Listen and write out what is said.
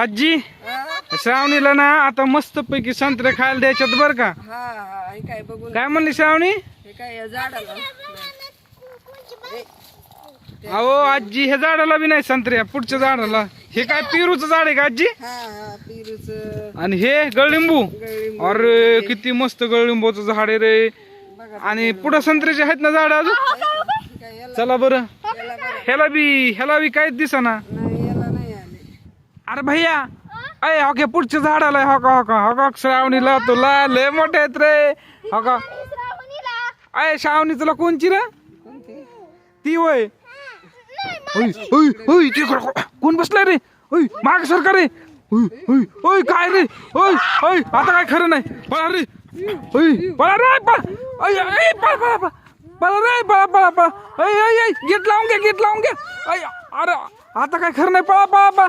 आजी हा श्रावणीला ना आता मस्त पैकी संत्रे खायला द्यायच्यात बर का? हा हा, हे काय बघून. काय म्हणली श्रावणी? हे काय या झाडाला? अहो आजी ह्या झाडाला बी नाही संत्र्या पुढच्या झाडाला. हे काय पेरूचं झाड आहे का आजी? हा हा पिरूच. आणि हे गळलिंबू गळलिंबू. अरे किती मस्त गळलिंबूचं झाड आहे रे. आणि पुढं संत्र्याचे आहेत ना झाड अजून? हे चला बरं. ह्याला बी ह्याला बी काहीच नाही आले अरे भैया अय हो का पुढच्या झाडाला हो का हो का श्रावणीला तुला लय मोठे आहेत रे. हो अय श्रावणी तुला कोणची रे? ती वय कोण बसलाय रे? ओय माग सरकार रे? ओय होय काय रे? ओय ओय आता काय खरं नाही. पळा रे. ओय पळा रे पळा. अय पळा पळा पळा. रे पळा पळा पळा. अय ऐ अय गेट लावून घ्या गेट लावून घ्या अय अरे आता काय खरं नाही. पळा पळा पळा.